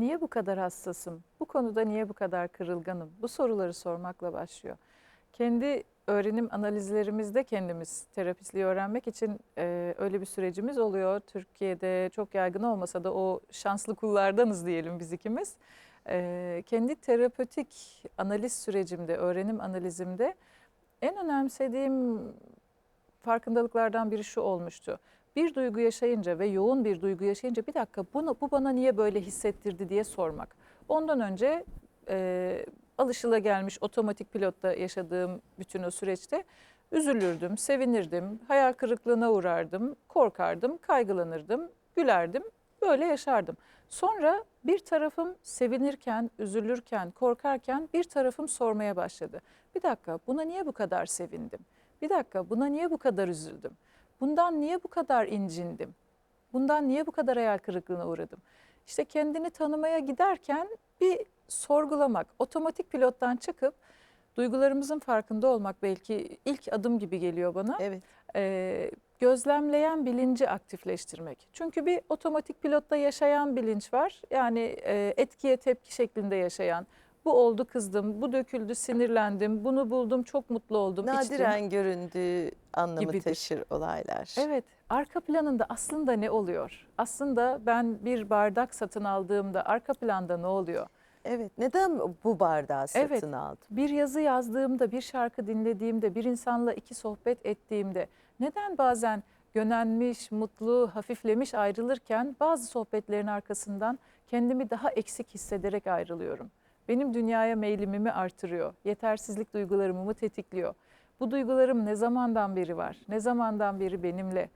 Niye bu kadar hassasım? Bu konuda niye bu kadar kırılganım? Bu soruları sormakla başlıyor. Kendi öğrenim analizlerimizde kendimiz terapistliği öğrenmek için e, öyle bir sürecimiz oluyor. Türkiye'de çok yaygın olmasa da o şanslı kullardanız diyelim biz ikimiz. E, kendi terapötik analiz sürecimde, öğrenim analizimde en önemsediğim farkındalıklardan biri şu olmuştu. Bir duygu yaşayınca ve yoğun bir duygu yaşayınca bir dakika bunu, bu bana niye böyle hissettirdi diye sormak. Ondan önce e, alışılagelmiş otomatik pilotta yaşadığım bütün o süreçte üzülürdüm, sevinirdim, hayal kırıklığına uğrardım, korkardım, kaygılanırdım, gülerdim, böyle yaşardım. Sonra bir tarafım sevinirken, üzülürken, korkarken bir tarafım sormaya başladı. Bir dakika buna niye bu kadar sevindim? Bir dakika buna niye bu kadar üzüldüm? Bundan niye bu kadar incindim? Bundan niye bu kadar hayal kırıklığına uğradım? İşte kendini tanımaya giderken bir sorgulamak, otomatik pilottan çıkıp duygularımızın farkında olmak belki ilk adım gibi geliyor bana. Evet. Ee, gözlemleyen bilinci aktifleştirmek. Çünkü bir otomatik pilotta yaşayan bilinç var. Yani e, etkiye tepki şeklinde yaşayan. Bu oldu kızdım, bu döküldü sinirlendim, bunu buldum çok mutlu oldum. içtim. Nadiren göründüğü anlamı Gibidir. taşır olaylar. Evet, arka planında aslında ne oluyor? Aslında ben bir bardak satın aldığımda arka planda ne oluyor? Evet. Neden bu bardağı satın Evet. aldın? Bir yazı yazdığımda, bir şarkı dinlediğimde, bir insanla iki sohbet ettiğimde neden bazen gönenmiş, mutlu, hafiflemiş ayrılırken bazı sohbetlerin arkasından kendimi daha eksik hissederek ayrılıyorum? Benim dünyaya meylimimi artırıyor, yetersizlik duygularımı mı tetikliyor? Bu duygularım ne zamandan beri var? Ne zamandan beri benimle?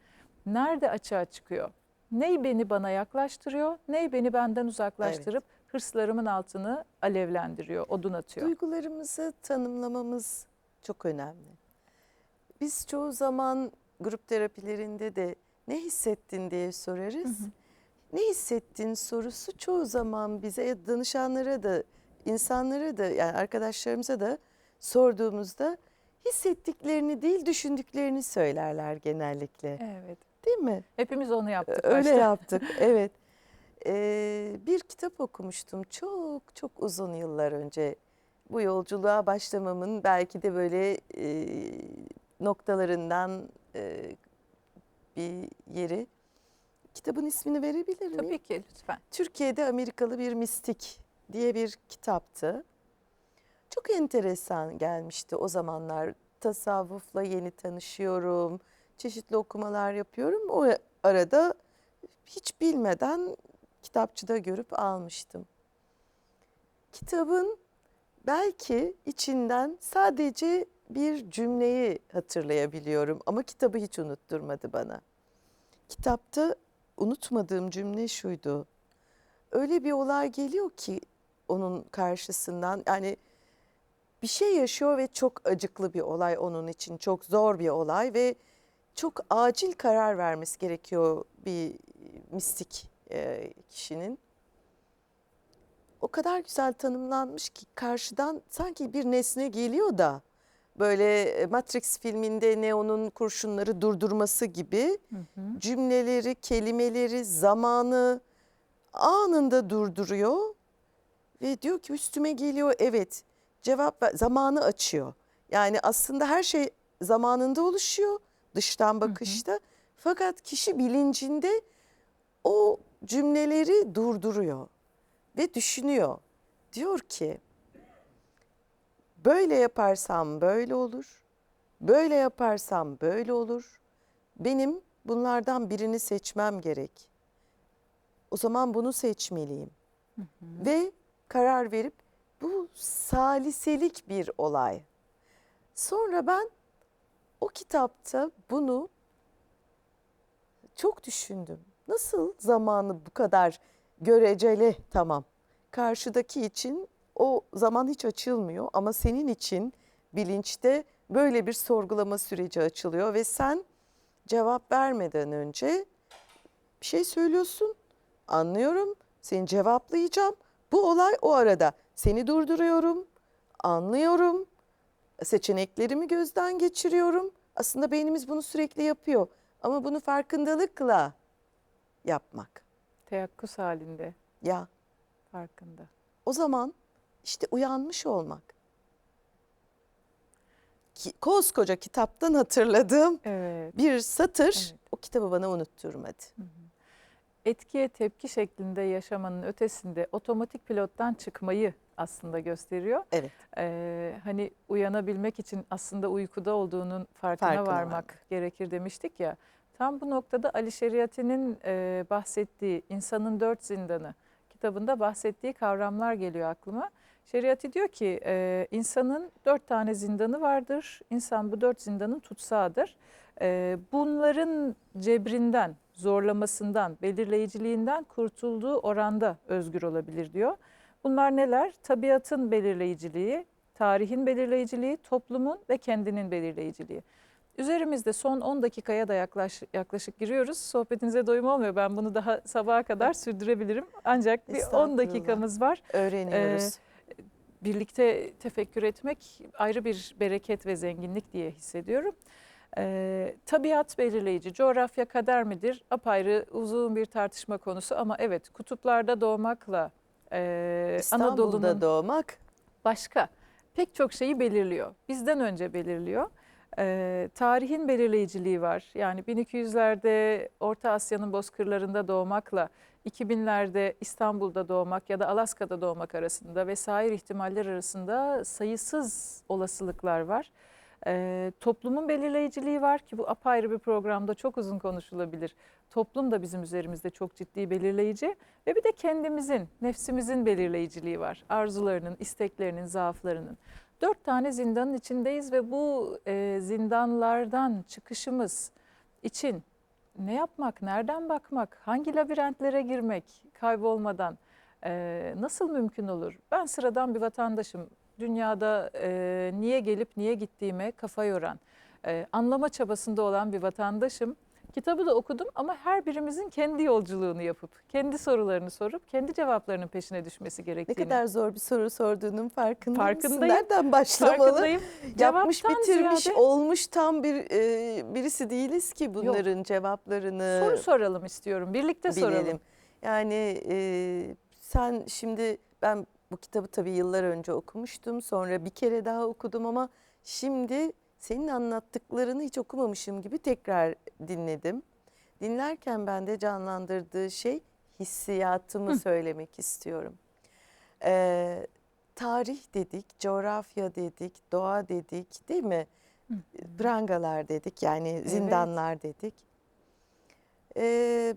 Nerede açığa çıkıyor? Ney beni bana yaklaştırıyor, ney beni benden uzaklaştırıp hırslarımın altını alevlendiriyor, odun atıyor. Duygularımızı tanımlamamız çok önemli. Biz çoğu zaman grup terapilerinde de ne hissettin diye sorarız. Ne hissettin sorusu çoğu zaman bize danışanlara da insanlara da yani arkadaşlarımıza da sorduğumuzda hissettiklerini değil düşündüklerini söylerler genellikle. Evet. Değil mi? Hepimiz onu yaptık Öyle başta. yaptık, evet. Ee, bir kitap okumuştum çok çok uzun yıllar önce. Bu yolculuğa başlamamın belki de böyle e, noktalarından e, bir yeri. Kitabın ismini verebilir miyim? Tabii ki lütfen. Türkiye'de Amerikalı bir mistik diye bir kitaptı. Çok enteresan gelmişti o zamanlar. Tasavvufla yeni tanışıyorum. Çeşitli okumalar yapıyorum. O arada hiç bilmeden kitapçıda görüp almıştım. Kitabın belki içinden sadece bir cümleyi hatırlayabiliyorum ama kitabı hiç unutturmadı bana. Kitapta unutmadığım cümle şuydu. Öyle bir olay geliyor ki onun karşısından yani bir şey yaşıyor ve çok acıklı bir olay onun için. Çok zor bir olay ve çok acil karar vermesi gerekiyor bir mistik e, kişinin. O kadar güzel tanımlanmış ki karşıdan sanki bir nesne geliyor da böyle e, Matrix filminde Neo'nun kurşunları durdurması gibi cümleleri, kelimeleri, zamanı anında durduruyor ve diyor ki üstüme geliyor evet cevap ver, zamanı açıyor. Yani aslında her şey zamanında oluşuyor dıştan bakışta fakat kişi bilincinde o cümleleri durduruyor ve düşünüyor. Diyor ki böyle yaparsam böyle olur. Böyle yaparsam böyle olur. Benim bunlardan birini seçmem gerek. O zaman bunu seçmeliyim. Ve karar verip bu saliselik bir olay. Sonra ben o kitapta bunu çok düşündüm. Nasıl zamanı bu kadar göreceli tamam. Karşıdaki için o zaman hiç açılmıyor ama senin için bilinçte böyle bir sorgulama süreci açılıyor ve sen cevap vermeden önce bir şey söylüyorsun. Anlıyorum. Seni cevaplayacağım. Bu olay o arada. Seni durduruyorum. Anlıyorum. Seçeneklerimi gözden geçiriyorum. Aslında beynimiz bunu sürekli yapıyor. Ama bunu farkındalıkla yapmak. Teyakkuz halinde. Ya Farkında. O zaman işte uyanmış olmak. Ki, koskoca kitaptan hatırladığım Evet. bir satır Evet. o kitabı bana unutturmadı. Etkiye tepki şeklinde yaşamanın ötesinde otomatik pilottan çıkmayı aslında gösteriyor. Evet. Ee, hani uyanabilmek için aslında uykuda olduğunun farkına, Farkına varmak varmak. gerekir demiştik ya. Tam bu noktada Ali Şeriati'nin e, bahsettiği insanın dört zindanı kitabında bahsettiği kavramlar geliyor aklıma. Şeriati diyor ki e, insanın dört tane zindanı vardır. İnsan bu dört zindanın tutsağıdır. E, bunların cebrinden, zorlamasından, belirleyiciliğinden kurtulduğu oranda özgür olabilir diyor. Bunlar neler? Tabiatın belirleyiciliği, tarihin belirleyiciliği, toplumun ve kendinin belirleyiciliği. Üzerimizde son 10 dakikaya da yaklaş, yaklaşık giriyoruz. Sohbetinize doyum olmuyor. Ben bunu daha sabaha kadar sürdürebilirim. Ancak bir 10 Estağfurullah. dakikamız var. Öğreniyoruz. Birlikte tefekkür etmek ayrı bir bereket ve zenginlik diye hissediyorum. Ee, tabiat belirleyici, coğrafya kader midir? Apayrı uzun bir tartışma konusu ama evet kutuplarda doğmakla e, İstanbul'da Anadolu'nun doğmak başka pek çok şeyi belirliyor. Bizden önce belirliyor. Ee, tarihin belirleyiciliği var. Yani 1200'lerde Orta Asya'nın bozkırlarında doğmakla 2000'lerde İstanbul'da doğmak ya da Alaska'da doğmak arasında vesaire ihtimaller arasında sayısız olasılıklar var. Ee, toplumun belirleyiciliği var ki bu apayrı bir programda çok uzun konuşulabilir. Toplum da bizim üzerimizde çok ciddi belirleyici ve bir de kendimizin, nefsimizin belirleyiciliği var. Arzularının, isteklerinin, zaaflarının. Dört tane zindanın içindeyiz ve bu e, zindanlardan çıkışımız için ne yapmak, nereden bakmak, hangi labirentlere girmek kaybolmadan e, nasıl mümkün olur? Ben sıradan bir vatandaşım. Dünyada e, niye gelip niye gittiğime kafa yoran, e, anlama çabasında olan bir vatandaşım. Kitabı da okudum ama her birimizin kendi yolculuğunu yapıp, kendi sorularını sorup, kendi cevaplarının peşine düşmesi ne gerektiğini. kadar zor bir soru sorduğunun farkında mısın? Farkındayım. Nereden başlamalı? farkındayım. Yapmış Cevaptan bitirmiş ziyade- olmuş tam bir e, birisi değiliz ki bunların cevaplarını Soru soralım istiyorum. Birlikte soralım. bilelim. Yani e, sen şimdi ben bu kitabı tabii yıllar önce okumuştum. Sonra bir kere daha okudum ama şimdi senin anlattıklarını hiç okumamışım gibi tekrar dinledim. Dinlerken bende canlandırdığı şey hissiyatımı söylemek istiyorum. Ee, tarih dedik, coğrafya dedik, doğa dedik değil mi? Prangalar dedik yani zindanlar dedik. Ee,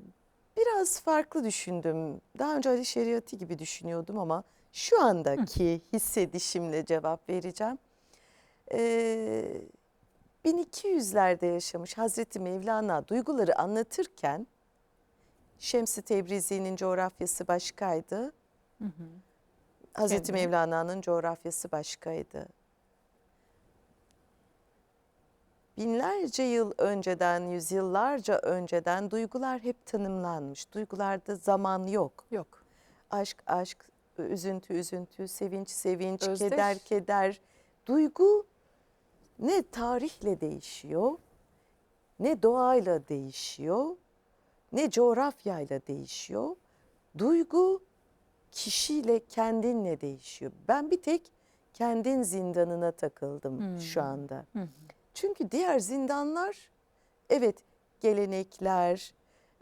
biraz farklı düşündüm. Daha önce Ali Şeriatı gibi düşünüyordum ama şu andaki hissedişimle cevap vereceğim. Ee, 1200'lerde yaşamış Hazreti Mevlana duyguları anlatırken Şems-i Tebrizi'nin coğrafyası başkaydı. Hı hı. Hazreti Kendine. Mevlana'nın coğrafyası başkaydı. Binlerce yıl önceden, yüzyıllarca önceden duygular hep tanımlanmış. Duygularda zaman yok. Yok. Aşk aşk, üzüntü üzüntü, sevinç sevinç, Özdeş. keder keder. Duygu ne tarihle değişiyor, ne doğayla değişiyor, ne coğrafyayla değişiyor. Duygu kişiyle kendinle değişiyor. Ben bir tek kendin zindanına takıldım Hmm. şu anda. Hı. Çünkü diğer zindanlar evet gelenekler,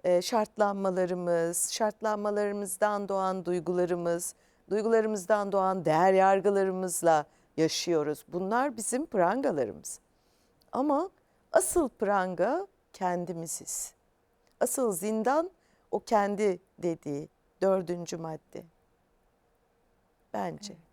e, şartlanmalarımız, şartlanmalarımızdan doğan duygularımız, duygularımızdan doğan değer yargılarımızla yaşıyoruz. Bunlar bizim prangalarımız. Ama asıl pranga kendimiziz. Asıl zindan o kendi dediği dördüncü madde. Bence. Evet.